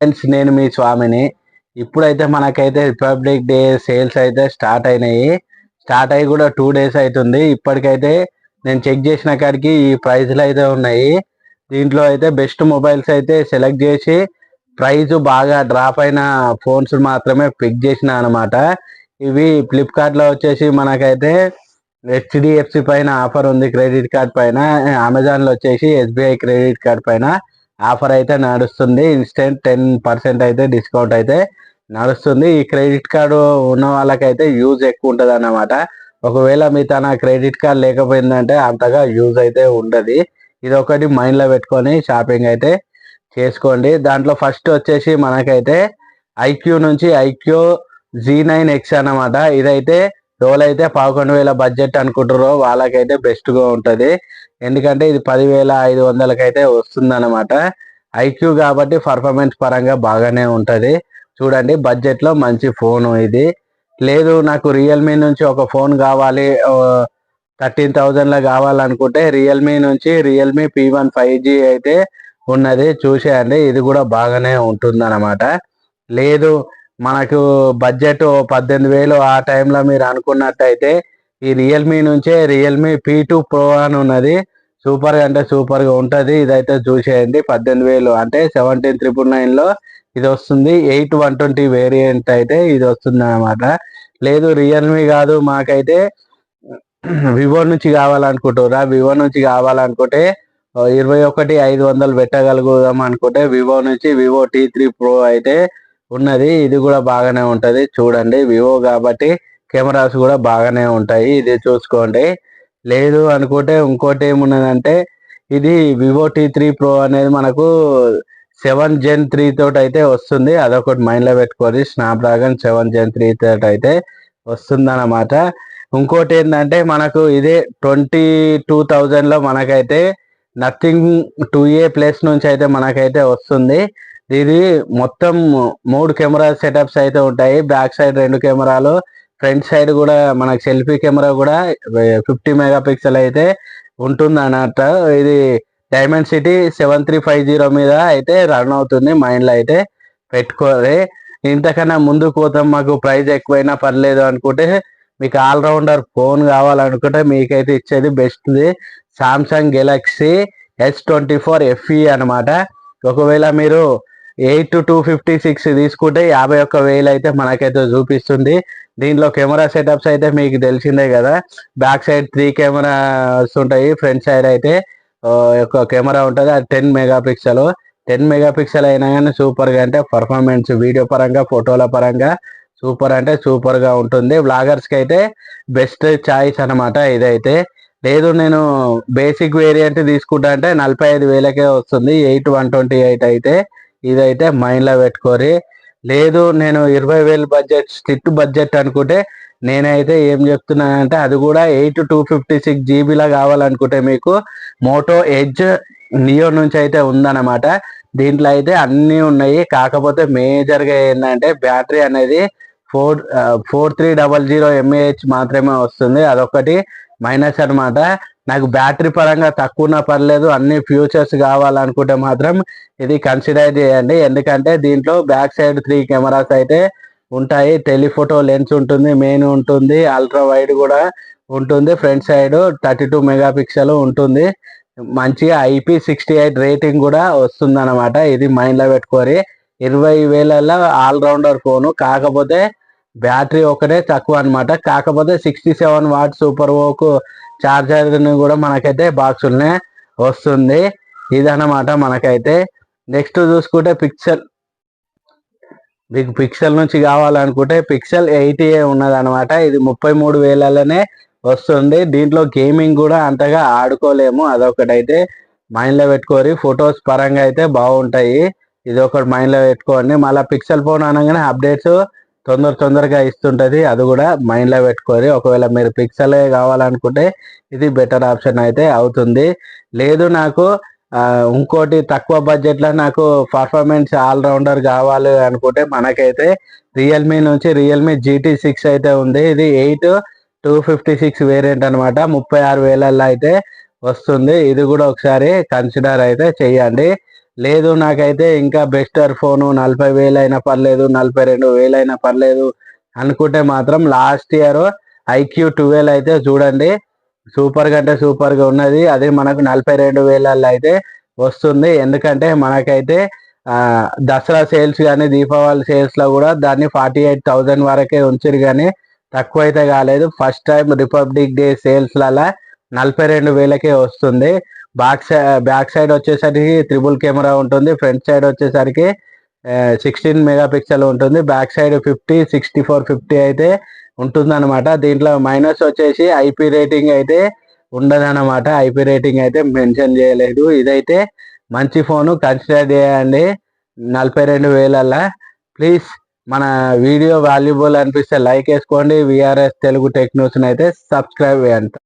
Friends నేను మీ స్వామిని. ఇప్పుడైతే మనకైతే రిపబ్లిక్ డే సేల్స్ అయితే స్టార్ట్ అయినాయి. స్టార్ట్ అయ్యి కూడా టూ డేస్ అవుతుంది ఇప్పటికైతే నేను చెక్ చేసిన కాడికి ఈ ప్రైజ్లు అయితే ఉన్నాయి. దీంట్లో అయితే బెస్ట్ మొబైల్స్ అయితే సెలెక్ట్ చేసి ప్రైజ్ బాగా డ్రాప్ అయిన ఫోన్స్ మాత్రమే పిక్ చేసిన అనమాట ఇవి ఫ్లిప్కార్ట్లో వచ్చేసి మనకైతే హెచ్డిఎఫ్సి పైన ఆఫర్ ఉంది క్రెడిట్ కార్డ్ పైన. అమెజాన్లో వచ్చేసి ఎస్బీఐ క్రెడిట్ కార్డ్ పైన. ఆఫర్ అయితే నడుస్తుంది. ఇన్స్టెంట్ టెన్ పర్సెంట్ అయితే డిస్కౌంట్ అయితే నడుస్తుంది. ఈ క్రెడిట్ కార్డు ఉన్న వాళ్ళకైతే యూజ్ ఎక్కువ ఉంటుంది అన్నమాట. ఒకవేళ మీ తన క్రెడిట్ కార్డ్ లేకపోయిందంటే అంతగా యూజ్ అయితే ఉండదు. ఇది ఒకటి మైండ్లో పెట్టుకొని షాపింగ్ అయితే చేసుకోండి. దాంట్లో ఫస్ట్ వచ్చేసి మనకైతే ఐక్యూ నుంచి ఐక్యూ జీ నైన్ ఎక్స్ అనమాట ఇదైతే అయితే పదకొండు వేల బడ్జెట్ అనుకుంటారో వాళ్ళకైతే బెస్ట్గా ఉంటుంది. ఎందుకంటే ఇది పదివేల ఐదు వందలకైతే వస్తుంది అనమాట ఐక్యూ కాబట్టి పర్ఫార్మెన్స్ పరంగా బాగానే ఉంటుంది. చూడండి బడ్జెట్లో మంచి ఫోను ఇది. లేదు నాకు రియల్మీ నుంచి ఒక ఫోన్ కావాలి థర్టీన్ థౌజండ్లో కావాలనుకుంటే రియల్మీ నుంచి Realme P one five G అయితే ఉన్నది. చూసేయండి ఇది కూడా బాగానే ఉంటుంది అనమాట లేదు మనకు బడ్జెట్ పద్దెనిమిది వేలు ఆ టైంలో మీరు అనుకున్నట్టయితే ఈ రియల్మీ నుంచే రియల్మీ పీ టూ ప్రో అని ఉన్నది. సూపర్ అంటే సూపర్గా ఉంటది. ఇదైతే చూసేయండి. పద్దెనిమిది వేలు. అంటే సెవెంటీన్ త్రిపుల్ నైన్లో ఇది వస్తుంది. ఎయిట్ వన్ ట్వంటీ వేరియంట్ అయితే ఇది వస్తుంది అనమాట లేదు రియల్మీ కాదు. మాకైతే వివో నుంచి కావాలనుకుంటారా వివో నుంచి కావాలనుకుంటే ఇరవై ఒకటి ఐదు వందలు పెట్టగలుగుదాం అనుకుంటే వివో నుంచి వివో టీ త్రీ ప్రో అయితే ఉన్నది. ఇది కూడా బాగానే ఉంటది. చూడండి. వివో కాబట్టి కెమెరాస్ కూడా బాగానే ఉంటాయి. ఇది చూసుకోండి. లేదు అనుకుంటే ఇంకోటి ఏమున్నదంటే ఇది వివో టీ త్రీ ప్రో అనేది మనకు సెవెన్ జెన్ త్రీ తోటి అయితే వస్తుంది. అదొకటి మైండ్లో పెట్టుకొని Snapdragon seven gen three తోటి అయితే వస్తుంది అన్నమాట ఇంకోటి ఏంటంటే మనకు ఇదే ట్వంటీ టూ థౌజండ్లో మనకైతే నథింగ్ టూ ఏ ప్లస్ నుంచి అయితే మనకైతే వస్తుంది. ఇది మొత్తం మూడు కెమెరా సెటప్స్ అయితే ఉంటాయి. బ్యాక్ సైడ్ రెండు కెమెరాలు ఫ్రంట్ సైడ్ కూడా మనకు సెల్ఫీ కెమెరా కూడా ఫిఫ్టీ మెగా పిక్సెల్ అయితే ఉంటుంది అన్నట్టు ఇది Dimensity seven three five zero మీద అయితే రన్ అవుతుంది మైండ్లో అయితే పెట్టుకోవాలి ఇంతకన్నా ముందు పోతాం మాకు ప్రైస్ ఎక్కువైనా పర్లేదు అనుకుంటే మీకు ఆల్రౌండర్ ఫోన్ కావాలనుకుంటే మీకైతే ఇచ్చేది బెస్ట్ది. Samsung Galaxy S twenty four FE అనమాట ఒకవేళ మీరు eight to two fifty six తీసుకుంటే యాభై ఒక్క వేలు అయితే మనకైతే చూపిస్తుంది. దీంట్లో కెమెరా సెటప్స్ అయితే మీకు తెలిసిందే కదా. బ్యాక్ సైడ్ త్రీ కెమెరాస్ ఉంటాయి ఫ్రంట్ సైడ్ అయితే ఒక కెమెరా ఉంటుంది అది ten mega pixel ten mega pixel అయినా కానీ సూపర్గా అంటే పర్ఫార్మెన్స్ వీడియో పరంగా ఫోటోల పరంగా సూపర్ అంటే సూపర్గా ఉంటుంది. బ్లాగర్స్కి అయితే బెస్ట్ ఛాయిస్ అనమాట ఇదైతే. లేదు నేను బేసిక్ వేరియంట్ తీసుకుంటా అంటే నలభై ఐదు వేలకే వస్తుంది. ఎయిట్ వన్ ట్వంటీ ఎయిట్ అయితే ఇదైతే మైండ్లో పెట్టుకోరి. లేదు నేను ఇరవై వేలు బడ్జెట్ స్ట్రిక్ట్ బడ్జెట్ అనుకుంటే నేనైతే ఏం చెప్తున్నానంటే అది కూడా ఎయిట్ టూ ఫిఫ్టీ సిక్స్ జీబీలా కావాలనుకుంటే మీకు మోటో ఎడ్జ్ నియో నుంచి అయితే ఉందన్నమాట. దీంట్లో అయితే అన్నీ ఉన్నాయి. కాకపోతే మేజర్గా ఏంటంటే బ్యాటరీ అనేది four four three double zero mAh మాత్రమే వస్తుంది. అదొకటి మైనస్ అనమాట. నాకు బ్యాటరీ పరంగా తక్కువన పర్లేదు అన్ని ఫ్యూచర్స్ కావాలనుకుంటే మాత్రం ఇది కన్సిడర్ చేయండి. ఎందుకంటే దీంట్లో బ్యాక్ సైడ్ త్రీ కెమెరాస్ అయితే ఉంటాయి. టెలిఫోటో లెన్స్ ఉంటుంది మెయిన్ ఉంటుంది అల్ట్రా వైడ్ కూడా ఉంటుంది. Front side thirty two megapixel ఉంటుంది. మంచిగా ఐపీ సిక్స్టీ ఎయిట్ రేటింగ్ కూడా వస్తుంది అనమాట ఇది మైండ్లో పెట్టుకోరి ఇరవై వేలలో ఆల్రౌండర్ ఫోను కాకపోతే బ్యాటరీ ఒకటే తక్కువ అనమాట కాకపోతే sixty seven watt super VOOC charger కూడా మనకైతే బాక్సులనే వస్తుంది. ఇదన్నమాట మనకైతే. నెక్స్ట్ చూసుకుంటే పిక్సెల్. మీకు పిక్సెల్ నుంచి కావాలనుకుంటే పిక్సెల్ ఎయిటీ ఉన్నది అనమాట ఇది ముప్పై మూడు వేలలోనే వస్తుంది. దీంట్లో గేమింగ్ కూడా అంతగా ఆడుకోలేము. అదొకటైతే మైండ్లో పెట్టుకోరి ఫొటోస్ పరంగా అయితే బాగుంటాయి. ఇది ఒకటి మైండ్లో పెట్టుకోండి. మళ్ళీ పిక్సెల్ ఫోన్ అనగానే అప్డేట్స్ తొందర తొందరగా ఇస్తుంటది. అది కూడా మైండ్లో పెట్టుకోరి ఒకవేళ మీరు పిక్సెల్ కావాలనుకుంటే ఇది బెటర్ ఆప్షన్ అయితే అవుతుంది. లేదు నాకు ఇంకోటి తక్కువ బడ్జెట్లో నాకు పర్ఫార్మెన్స్ ఆల్రౌండర్ కావాలి అనుకుంటే మనకైతే రియల్మీ నుంచి రియల్మీ జీటీ సిక్స్ అయితే ఉంది. ఇది eight two fifty six variant అనమాట ముప్పై ఆరు వేలల్లో అయితే వస్తుంది. ఇది కూడా ఒకసారి కన్సిడర్ అయితే చేయండి. లేదు నాకైతే ఇంకా బెస్టర్ ఫోను. నలభై వేలు అయినా పర్లేదు నలభై రెండు వేలు అయినా పర్లేదు అనుకుంటే మాత్రం లాస్ట్ ఇయర్ ఐక్యూ ట్వెల్వ్ అయితే చూడండి. సూపర్ కంటే సూపర్గా ఉన్నది. అది మనకు నలభై రెండు వేలల్లో అయితే వస్తుంది. ఎందుకంటే మనకైతే దసరా సేల్స్ కానీ దీపావళి సేల్స్లో కూడా దాన్ని ఫార్టీ ఎయిట్ థౌజండ్ వరకే ఉంచారు కానీ తక్కువ అయితే కాలేదు. ఫస్ట్ టైం రిపబ్లిక్ డే సేల్స్లలో నలభై రెండు వేలకే వస్తుంది. బ్యాక్ సైడ్ బ్యాక్ సైడ్ వచ్చేసరికి త్రిబుల్ కెమెరా ఉంటుంది. ఫ్రంట్ సైడ్ వచ్చేసరికి సిక్స్టీన్ మెగా పిక్సెల్ ఉంటుంది. Back side fifty sixty four fifty అయితే ఉంటుందన్నమాట. దీంట్లో మైనస్ వచ్చేసి ఐపీ రేటింగ్ అయితే ఉండదన్నమాట. ఐపీ రేటింగ్ అయితే మెన్షన్ చేయలేదు. ఇదైతే మంచి ఫోను. కన్సిడర్ చేయండి. నలభై రెండు వేలల్లా. ప్లీజ్ మన వీడియో వాల్యుబుల్ అనిపిస్తే లైక్ వేసుకోండి. విఆర్ఎస్ తెలుగు టెక్ న్యూస్ని అయితే సబ్స్క్రైబ్ చేయండి.